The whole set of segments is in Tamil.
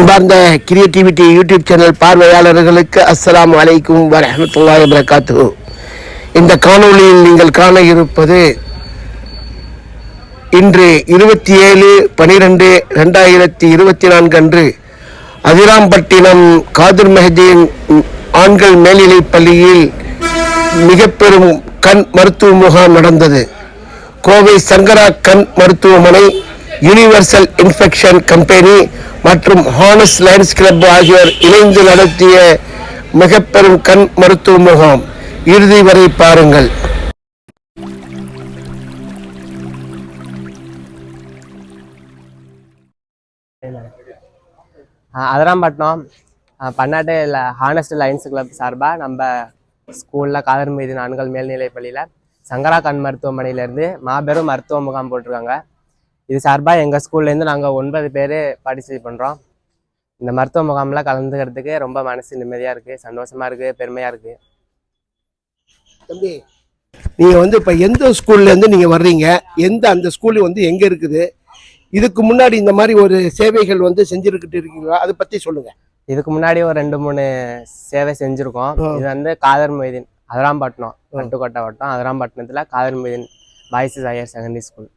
அன்பார்ந்த கிரியேட்டிவிட்டி யூடியூப் சேனல் பார்வையாளர்களுக்கு அஸ்லாம் வலைக்கும் வரமத்துல்லாய் வபரகாத்துஹு. இந்த காணொளியில் நீங்கள் காண இருப்பது இன்று இருபத்தி ஏழு பனிரெண்டு ரெண்டாயிரத்தி இருபத்தி நான்கு அன்று அதிராம்பட்டினம் காதிர் மெஹதீன் ஆண்கள் மேல்நிலைப் பள்ளியில் மிக பெரும் கண் மருத்துவ முகாம் நடந்தது. கோவை சங்கரா கண் மருத்துவமனை யூனிவர்சல் இன்ஃபெக்ஷன் கம்பெனி மற்றும் ஹானஸ் லைன்ஸ் கிளப் ஆகியோர் இணைந்து நடத்திய மிக பெரும் கண் மருத்துவ முகாம். இறுதி வரை பாருங்கள். அதராம்பட்டினம் பன்னாட்டு ஹானஸ்ட் லைன்ஸ் கிளப் சார்பாக நம்ம ஸ்கூலில் காதர் மீது ஆண்கள் மேல்நிலைப் பள்ளியில் சங்கரா கண் மருத்துவமனையிலேருந்து மாபெரும் மருத்துவ முகாம் போட்டிருக்காங்க. இது சார்பாக எங்கள் ஸ்கூல்லேருந்து நாங்கள் ஒன்பது பேர் பார்ட்டிசிபேட் பண்ணுறோம் இந்த மருத்துவ முகாமில் கலந்துக்கிறதுக்கு ரொம்ப மனசு நிம்மதியாக இருக்குது சந்தோஷமாக இருக்குது பெருமையாக இருக்குது தம்பி நீங்க வந்து இப்ப எந்த ஸ்கூல்ல இருந்து நீங்க வர்றீங்க? எந்த அந்த ஸ்கூல் வந்து எங்க இருக்குது? இதுக்கு முன்னாடி இந்த மாதிரி ஒரு சேவைகள் வந்து செஞ்சுருக்கிட்டு இருக்கீங்களா? அதை பத்தி சொல்லுங்க. இதுக்கு முன்னாடி ஒரு ரெண்டு மூணு சேவை செஞ்சுருக்கோம். இது வந்து காதர் மொய்தீன் அதராம்பட்டினம் பட்டுக்கோட்டை வட்டம் அதராம்பட்டினத்தில் Kader Moideen boys higher secondary school.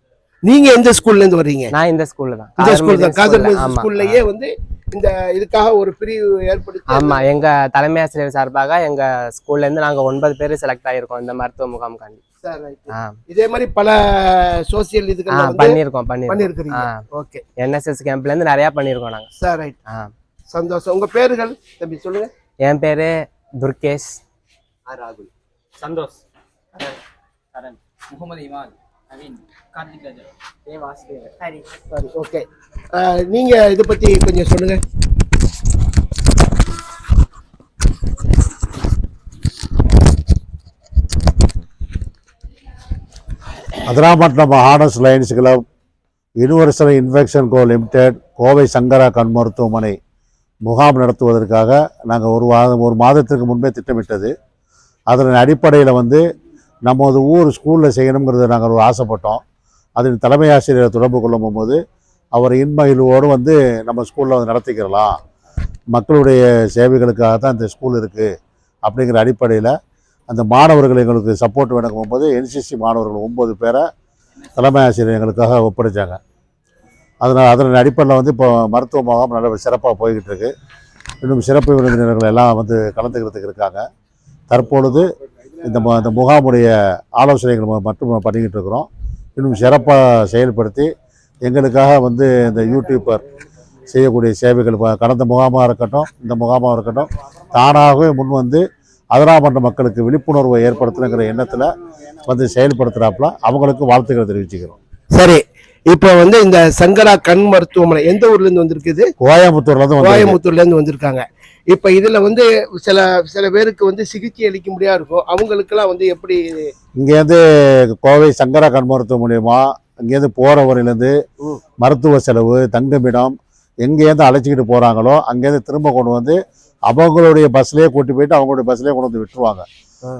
நீங்க எந்த ஸ்கூல்ல இருந்து வர்றீங்க? நான் இந்த ஸ்கூல்ல தான். இந்த ஸ்கூல் தான். ஸ்கூல்லயே வந்து இந்த இதுக்காக ஒரு பிரிவு ஏற்படுத்தி ஆமா எங்க தலைமை ஆசிரியர் சார்பாக எங்க ஸ்கூல்ல இருந்து நாங்க ஒன்பது பேர் செலக்ட் ஆயிருக்கோம் இந்த மருத்துவ முகாம் காண்டி. இதே மாதிரி பல சோசியல் இதுக்கு பண்ணிருக்கோம் பண்ணிருக்கீங்க ஓகே என்எஸ்எஸ் கேம்ப்ல இருந்து நிறைய பண்ணிருக்கோம் நாங்க. சார் ரைட் சந்தோஷம். உங்க பேருகள் தம்பி சொல்லுங்க. என் பேரு துர்கேஷ். ராகுல். சந்தோஷ். முகமது இமான். ஓகே uh, நீங்க இதை பத்தி கொஞ்சம் சொல்லுங்க. அதிராமட்டம் harness lions club universal infection co limited Kovai Sankara கண் மருத்துவமனை முகாம் நடத்துவதற்காக நாங்கள் ஒரு வாரம் ஒரு மாதத்திற்கு முன்பே திட்டமிட்டது. அதன் அடிப்படையில் வந்து நமது ஊர் ஸ்கூலில் செய்யணுங்கிறத நாங்கள் ஒரு ஆசைப்பட்டோம். அதன் தலைமை ஆசிரியரை தொடர்பு கொள்ளும் போது அவர் இன்மகிழ்வோடு வந்து நம்ம ஸ்கூலில் வந்து நடத்திக்கிறலாம். மக்களுடைய சேவைகளுக்காக தான் இந்த ஸ்கூல் இருக்குது அப்படிங்கிற அடிப்படையில் அந்த மாணவர்கள் எங்களுக்கு சப்போர்ட் வழங்கும் போது என்சிசி மாணவர்கள் ஒம்பது பேரை தலைமை ஆசிரியர் எங்களுக்காக ஒப்படைச்சாங்க. அதனால் அதன் அடிப்படையில் வந்து இப்போ மருத்துவ முகாம் நல்ல சிறப்பாக போய்கிட்டு இருக்கு. இன்னும் சிறப்பு விருந்தினர்கள் எல்லாம் வந்து கலந்துக்கிறதுக்கு இருக்காங்க. தற்பொழுது இந்த இந்த முகாமுடைய ஆலோசனைகள் மட்டும் பண்ணிக்கிட்டு இருக்கிறோம். இன்னும் சிறப்பாக செயல்படுத்தி எங்களுக்காக வந்து இந்த யூடியூப்பர் செய்யக்கூடிய சேவைகள் கடந்த முகாமாக இருக்கட்டும் இந்த முகாமாக இருக்கட்டும் தானாகவே முன் வந்து அதிராமன்ற மக்களுக்கு விழிப்புணர்வை ஏற்படுத்தணுங்கிற எண்ணத்தில் வந்து செயல்படுத்துகிறாப்புல அவங்களுக்கு வாழ்த்துக்களை தெரிவிச்சுக்கிறோம். சரி. இப்போ வந்து இந்த சங்கரா கண் மருத்துவமனை எந்த ஊர்ல இருந்து வந்திருக்குது? கோயம்புத்தூர்லேருந்து வந்து கோயம்புத்தூர்ல இருந்து வந்திருக்காங்க. இப்ப இதுல வந்து சில சில பேருக்கு வந்து சிகிச்சை அளிக்க முடியா இருக்கும் அவங்களுக்கெல்லாம் வந்து எப்படி இங்கேருந்து கோவை சங்கரா கண் மருத்துவம் மூலியமா இங்கேருந்து போகிற வரையிலேருந்து. மருத்துவ செலவு தங்குமிடம் எங்கேருந்து அழைச்சிக்கிட்டு போகிறாங்களோ அங்கேருந்து திரும்ப கொண்டு வந்து அவங்களுடைய பஸ்லேயே கூட்டி போயிட்டு அவங்களுடைய பஸ்லேயே கொண்டு வந்து விட்டுருவாங்க.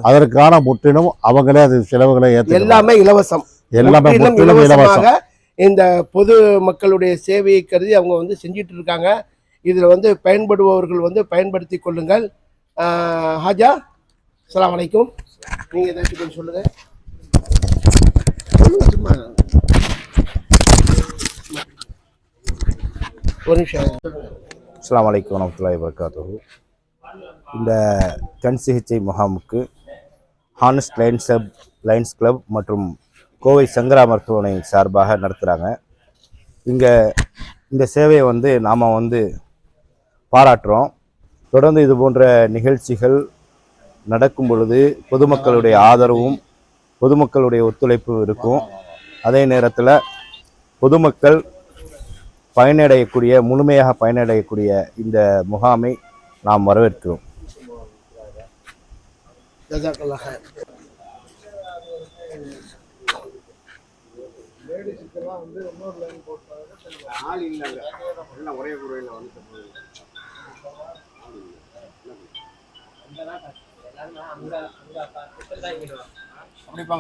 அதற்கான முற்றிலும் அவங்களே அது செலவுகளை ஏற்று எல்லாமே இலவசம். எல்லாமே முற்றிலும் முற்றிலும் இலவசம். இலவசமாக இந்த பொது மக்களுடைய சேவையை கருதி அவங்க வந்து செஞ்சிட்டு இருக்காங்க. இதில் வந்து பயன்படுபவர்கள் வந்து பயன்படுத்தி கொள்ளுங்கள். ஹாஜா அலாம் வலைக்கும் நீங்கள் ஏதாச்சும் கொஞ்சம் சொல்லுங்கள் சும்மா ஒரு நிமிஷம். அஸ்லாம் வலைக்கம் வரமத்துல்லாஹி வபரகாத்துஹு. இந்த கண் சிகிச்சை முகாமுக்கு honest lions club lions club மற்றும் கோவை சங்கரா மருத்துவமனை சார்பாக நடத்துகிறாங்க இங்கே இந்த சேவையை வந்து நாம் வந்து பாராட்டுறோம். தொடர்ந்து இது போன்ற நிகழ்ச்சிகள் நடக்கும் பொழுது பொதுமக்களுடைய ஆதரவும் பொதுமக்களுடைய ஒத்துழைப்பும் இருக்கும். அதே நேரத்தில் பொதுமக்கள் பயனடையக்கூடிய முழுமையாக பயனடையக்கூடிய இந்த முகாமை நாம் வரவேற்கிறோம். ஜஸாக்கல்லாஹ் ஹைர்.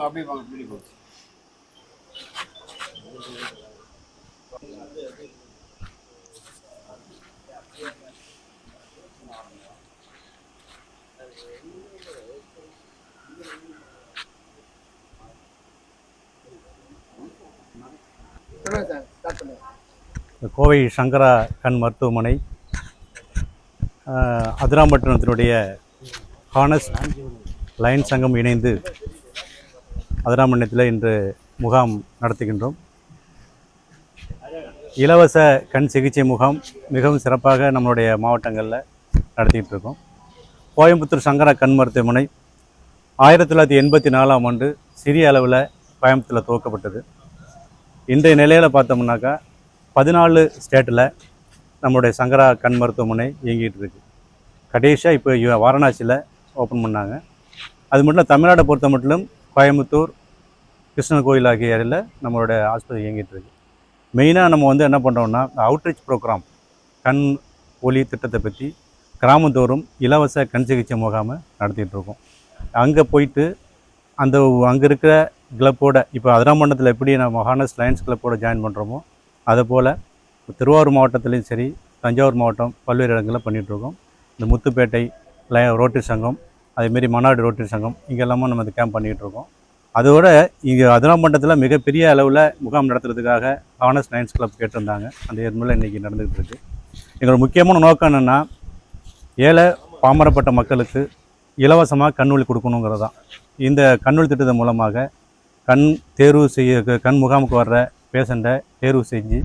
அப்படி கோவை சங்கரா கண் மருத்துவமனை அதிராம்பட்டினத்தினுடைய ஹானஸ் லயன் சங்கம் இணைந்து அதிராம்பட்டினத்தில் இன்று முகாம் நடத்துகின்றோம். இலவச கண் சிகிச்சை முகாம் மிகவும் சிறப்பாக நம்மளுடைய மாவட்டங்களில் நடத்திக்கிட்டு இருக்கோம் கோயம்புத்தூர் சங்கரா கண் மருத்துவமனை ஆயிரத்தி தொள்ளாயிரத்தி எண்பத்தி நாலாம் ஆண்டு சிறிய அளவில் கோயம்புத்தூரில் துவக்கப்பட்டது. இன்றைய நிலையில் பார்த்தோம்னாக்கா பதினாலு ஸ்டேட்டில் நம்மளுடைய சங்கரா கண் மருத்துவமனை இயங்கிட்டு இருக்கு கடைசியாக இப்போ வாரணாசியில் ஓப்பன் பண்ணாங்க. அது மட்டும் இல்லை தமிழ்நாட்டை பொறுத்த மட்டும் கோயம்புத்தூர் கிருஷ்ணன் கோயில் ஆகிய ஏரியில் நம்மளோட ஆஸ்பத்திரி இயங்கிட்டு இருக்கு. மெயினாக நம்ம வந்து என்ன பண்ணுறோம்னா அவுட்ரீச் ப்ரோக்ராம் கண் ஒளி திட்டத்தை பற்றி கிராமந்தோறும் இலவச கண் சிகிச்சை முகாமை நடத்திட்டு இருக்கோம். அங்கே போயிட்டு அந்த அங்கே இருக்கிற கிளப்போட இப்போ அதிராமண்டத்தில் எப்படி நம்ம ஹானஸ் லயன்ஸ் கிளப்போட ஜாயின் பண்ணுறோமோ அதை போல் திருவாரூர் மாவட்டத்துலேயும் சரி தஞ்சாவூர் மாவட்டம் பல்வேறு இடங்களில் பண்ணிகிட்ருக்கோம் இந்த முத்துப்பேட்டை லை ரோட்டரி சங்கம் அதேமாரி மன்னாடு ரோட்டரி சங்கம் இங்கெல்லாமும் நம்ம இந்த கேம்ப் பண்ணிகிட்டு இருக்கோம். அதோட இங்கே அதிராம்பட்டத்தில் மிகப்பெரிய அளவில் முகாம் நடத்துறதுக்காக ஹானஸ் நயன்ஸ் கிளப் கேட்டிருந்தாங்க. அந்த ஏற்பாடில் இன்றைக்கி நடந்துகிட்டு இருக்குது எங்களோட முக்கியமான நோக்கம் என்னென்னா ஏழை பாமரப்பட்ட மக்களுக்கு இலவசமாக கண்ணொளி கொடுக்கணுங்கிறது. தான் இந்த கண்ணூல் திட்டத்தின் மூலமாக கண் தேர்வு செய்ய கண் முகாமுக்கு வர்ற பேஷண்ட்டை தேர்வு செஞ்சு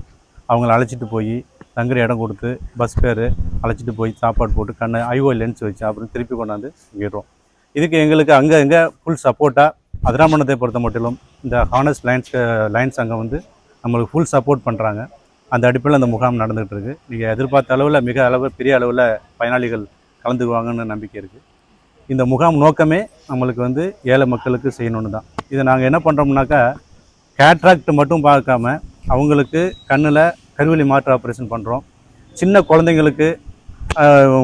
அவங்கள அழைச்சிட்டு போய் தங்குற இடம் கொடுத்து பஸ் பேர் அழைச்சிட்டு போய் சாப்பாடு போட்டு கண்ணை ஐஓ லென்ஸ் வச்சு அப்புறம் திருப்பி கொண்டாந்து விடுறோம் இதுக்கு எங்களுக்கு அங்கே எங்கே ஃபுல் சப்போர்ட்டாக அதிராமணத்தை பொறுத்த மட்டிலும் இந்த ஹானஸ்ட் லைன்ஸ் லைன்ஸ் அங்கே வந்து நம்மளுக்கு ஃபுல் சப்போர்ட் பண்ணுறாங்க அந்த அடிப்படையில் அந்த முகாம் நடந்துகிட்டு இருக்கு. நீங்கள் எதிர்பார்த்த அளவில் மிக அளவு பெரிய அளவில் பயனாளிகள் கலந்துக்குவாங்கன்னு நம்பிக்கை இருக்குது இந்த முகாம் நோக்கமே நம்மளுக்கு வந்து ஏழை மக்களுக்கு செய்யணுன்னு தான். இதை நாங்கள் என்ன பண்ணுறோம்னாக்கா கேட்ராக்ட் மட்டும் பார்க்காம அவங்களுக்கு கண்ணில் கருவிலி மாற்று ஆப்ரேஷன் பண்ணுறோம் சின்ன குழந்தைங்களுக்கு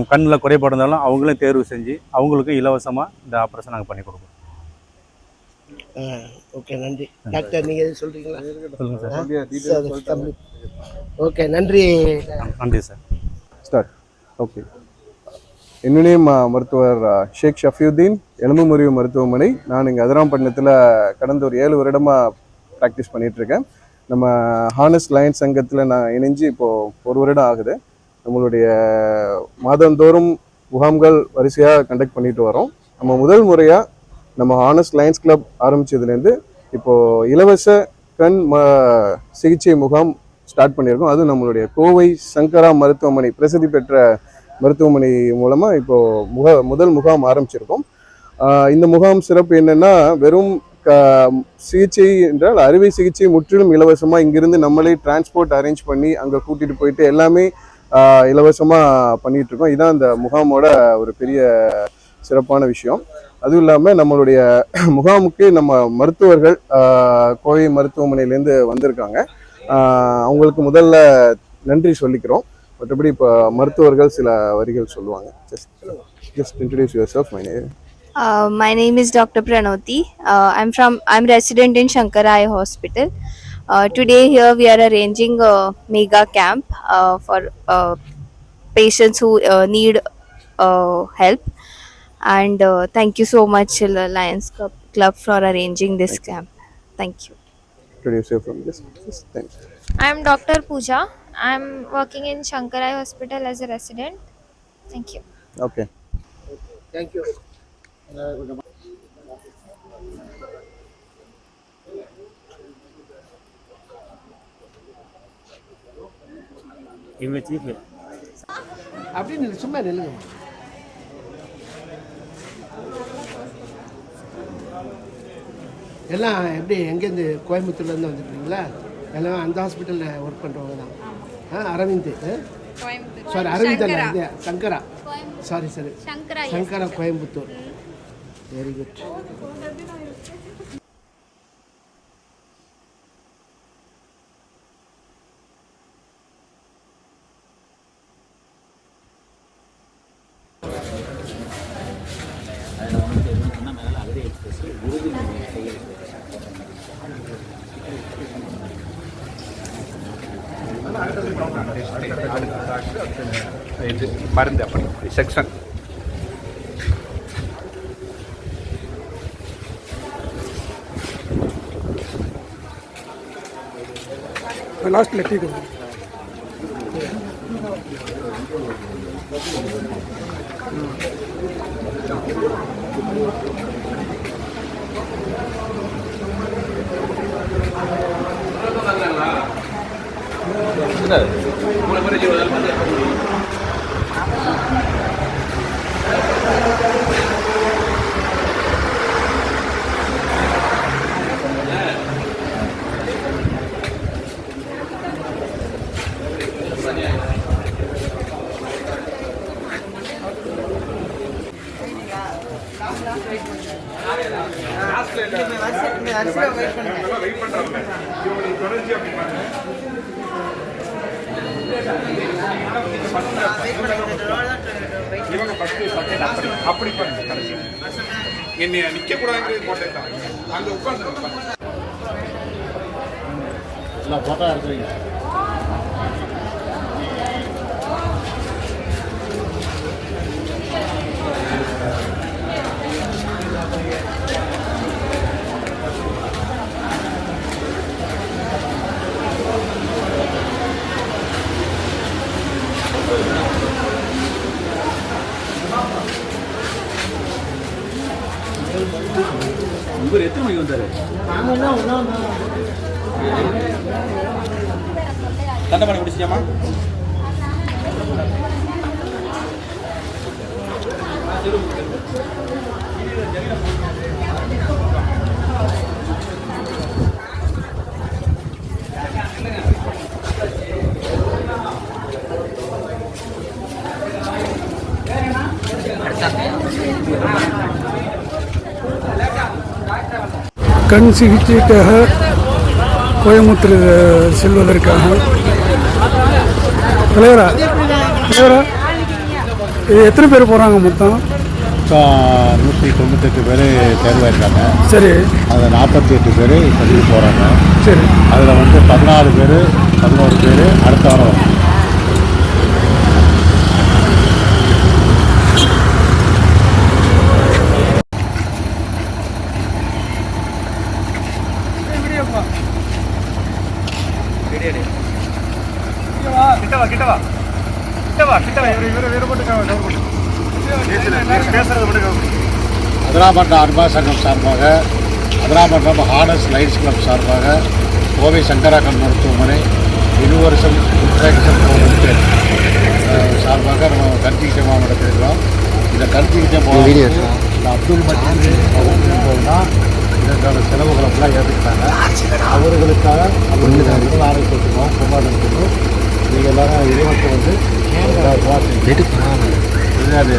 கண்ணில் குறைபாடு இருந்தாலும் அவங்களையும் தேர்வு செஞ்சு அவங்களுக்கும் இலவசமாக இந்த ஆப்ரேஷன் நாங்கள் பண்ணி கொடுக்குறோம் ஓகே நன்றி. டாக்டர் நீங்கள் எதுவும் சொல்கிறீங்களா சொல்லுங்கள் சார். ஓகே நன்றி. நன்றி சார். ஸ்டார்ட் ஓகே என்னுடைய ம- மருத்துவர் ஷேக் ஷஃபியுத்தீன் எலும்பு முறிவு மருத்துவமனை. நான் இங்கே அதிராம்பட்டினத்தில் கடந்த ஒரு ஏழு வருடமாக ப்ராக்டிஸ் பண்ணிகிட்ருக்கேன் நம்ம ஹானஸ் லயன்ஸ் சங்கத்தில் நான் இணைஞ்சு இப்போது ஒரு வருடம் ஆகுது. நம்மளுடைய மாதந்தோறும் முகாம்கள் வரிசையாக கண்டக்ட் பண்ணிட்டு வரோம். நம்ம முதல் முறையாக நம்ம ஹானஸ்ட் லயன்ஸ் கிளப் ஆரம்பித்ததுலேருந்து இப்போது இலவச கண் ம சிகிச்சை முகாம் ஸ்டார்ட் பண்ணியிருக்கோம். அது நம்மளுடைய கோவை சங்கரா மருத்துவமனை பிரசித்தி பெற்ற மருத்துவமனை மூலமாக இப்போது முக முதல் முகாம் ஆரம்பிச்சிருக்கோம். இந்த முகாம் சிறப்பு என்னென்னா வெறும் க சிகிச்சை என்றால் அறுவை சிகிச்சை முற்றிலும் இலவசமாக இங்கிருந்து நம்மளே டிரான்ஸ்போர்ட் அரேஞ்ச் பண்ணி அங்கே கூட்டிகிட்டு போயிட்டு எல்லாமே இலவசமாக பண்ணிகிட்ருக்கோம் இதுதான் அந்த இந்த முகாமோட ஒரு பெரிய சிறப்பான விஷயம் அதுவும் இல்லாமல் நம்மளுடைய முகாமுக்கு நம்ம மருத்துவர்கள் கோவை மருத்துவமனையிலேருந்து வந்திருக்காங்க அவங்களுக்கு முதல்ல நன்றி சொல்லிக்கிறோம் மற்றபடி இப்போ மருத்துவர்கள் சில வரிகள் சொல்லுவாங்க just just introduce yourself my name Uh, my name is Dr. Pranoti. Uh, I'm from I'm resident in Shankar Hospital. Uh, today here we are arranging a mega camp uh, for uh, patients who uh, need uh, help and uh, thank you so much uh, Lions Club, Club for arranging this thank camp. Thank you. Introduce you from this. Yes, thanks. I am Dr. Pooja. I am working in Shankarai Hospital as a resident. Thank you. Okay. okay. Thank you. இவங்க சீஃப் அப்படி நில்லு, சும்மா நில்லுங்க. எல்லாம் எப்படி எங்கேருந்து கோயம்புத்தூர்லேருந்து வந்துருக்கீங்களா? எல்லாம் அந்த ஹாஸ்பிட்டலில் ஒர்க் பண்ணுறவங்க தான். ஆ அரவிந்த் சாரி அரவிந்த் அல்ல Sankara. Sorry sorry Sankara Coimbatore. Very good இது மருந்து அப்படி செக்ஷன். லாஸ்ட்டில் டீ கொடுங்க செகண்ட் அப்படி அப்படி பண்ணுங்க கடைசி. என்னை நிக்க கூடாதுங்கிறது போட்டேன் தான் உட்காந்து எல்லாம் ஃபோட்டோ எடுத்துறீங்க இவர் எத்தனை மணிக்கு வந்தாரு? தண்டை பிடிச்சியாமா கண் சிகிச்சைக்காக கோயம்புத்தூர் செல்வதற்காக. தலைவரா? தலைவரா? இது எத்தனை பேர் போகிறாங்க மொத்தம்? நூற்றி தொண்ணூத்தெட்டு பேர் தேர்வாயிருக்காங்க. சரி. அதில் நாற்பத்தி எட்டு பேர் இப்போதைக்கு போகிறாங்க சரி. அதில் வந்து பதினாலு பேர் பதினோரு பேர் அடுத்த வாரம் வரும் கிட்டவா கிட்டவா கிட்டவா கிட்டவா இவரு இவரு இவரு மட்டும் கவர் பண்ணு பேசுறது மட்டும் கவர் பண்ணு அதிராமட்டம் அன்பா சங்கம் சார்பாக அதிராமட்டம் ஹானஸ் லைன்ஸ் கிளப் சார்பாக கோவை சங்கராக்கன் மருத்துவமனை யூனிவர்சல் இன்ஃபெக்ஷன் லிமிடெட் சார்பாக நம்ம கருத்திக்கிட்ட மாவட்டத்திருக்கிறோம் இந்த கருத்திக்கிட்ட மாவட்டம் இந்த அப்துல் மஜீத் தான் இதற்கான செலவுகளை எல்லாம் ஏற்றுக்கிட்டாங்க அவர்களுக்காக அவர்களுக்கு ஆரோக்கியத்துக்கும் குமாரத்துக்கும் நீங்கள் எல்லாரும் இறைவத்தை வந்து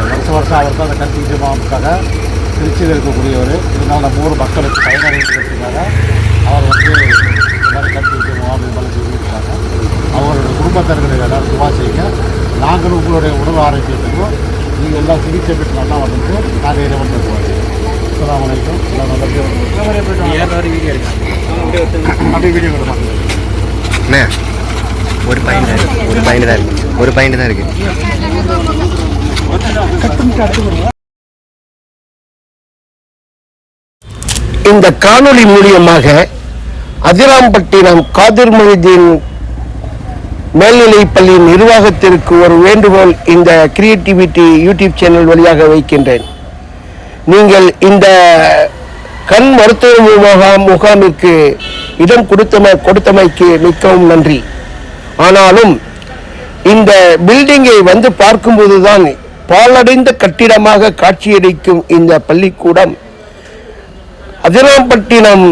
வருஷம் வருஷம் அவர் தான் அந்த கருத்திக்கிட்ட மாவட்டத்துக்காக திருச்சியில் இருக்கக்கூடியவர். இதனால் நம்ம ஊர் மக்களுக்கு பயனடைகிறதுக்காக அவர் வந்து இந்த மாதிரி கருத்திக்கிட்ட முகாமில் மேலே செஞ்சுருக்காங்க அவரோட குடும்பத்தினர்களை எல்லாரும் துவா செய்யுங்க நாங்களும் உங்களுடைய உடல் ஆரோக்கியத்துக்கும் நீங்கள் எல்லாம் சிகிச்சை பெற்று நல்லா வந்துட்டு நாங்கள் இறைவன் தருவாங்க அஸ்ஸலாமு அலைக்கும். எல்லாம் நல்லபடியாக அப்படியே வீடியோ கொடுப்பாங்க ஒரு பாயிண்ட் ஒரு பாயிண்ட் தான் இருக்கு. ஒரு பாயிண்ட் தான் இருக்கு. இந்த காணொளி மூலியமாக அதிராம்பட்டினம் காதிர் மொழிதீன் மேல்நிலைப் பள்ளியின் நிர்வாகத்திற்கு ஒரு வேண்டுகோள் இந்த கிரியேட்டிவிட்டி யூடியூப் சேனல் வழியாக வைக்கின்றேன். நீங்கள் இந்த கண் மருத்துவ முகாம் முகாமிற்கு இடம் கொடுத்தமை கொடுத்தமைக்கு மிகவும் நன்றி. ஆனாலும் இந்த பில்டிங்கை வந்து பார்க்கும்போதுதான் பாழடைந்த கட்டிடமாக காட்சியளிக்கும் இந்த பள்ளிக்கூடம் அதிராம்பட்டினம்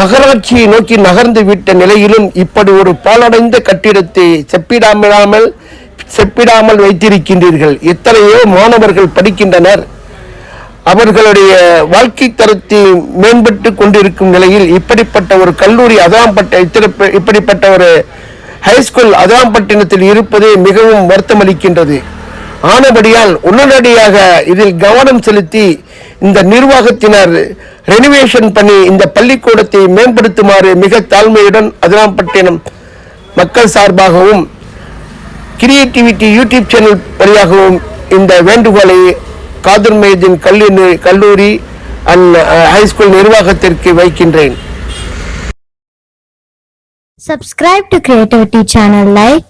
நகராட்சியை நோக்கி நகர்ந்து விட்ட நிலையிலும் இப்படி ஒரு பாலடைந்த கட்டிடத்தை செப்பிடாமல் செப்பிடாமல் வைத்திருக்கின்றீர்கள். எத்தனையோ மாணவர்கள் படிக்கின்றனர். அவர்களுடைய வாழ்க்கை தரத்தை மேம்பட்டு கொண்டிருக்கும் நிலையில் இப்படிப்பட்ட ஒரு கல்லூரி அதாம்பட்ட இப்படிப்பட்ட ஒரு ஹைஸ்கூல் அதாம்பட்டினத்தில் இருப்பதே மிகவும் வருத்தமளிக்கின்றது. ஆனபடியால் உடனடியாக இதில் கவனம் செலுத்தி இந்த நிர்வாகத்தினர் ரெனிவேஷன் பண்ணி இந்த பள்ளிக்கூடத்தை மேம்படுத்துமாறு மிக தாழ்மையுடன் அதிராம்பட்டினம் மக்கள் சார்பாகவும் கிரியேட்டிவிட்டி யூடியூப் சேனல் வழியாகவும் இந்த வேண்டுகோளை காதர் மைதீன் கல்லூரி கல்லூரி அண்ட் ஹைஸ்கூல் நிர்வாகத்திற்கு வைக்கின்றேன். Subscribe to Creativity channel, like,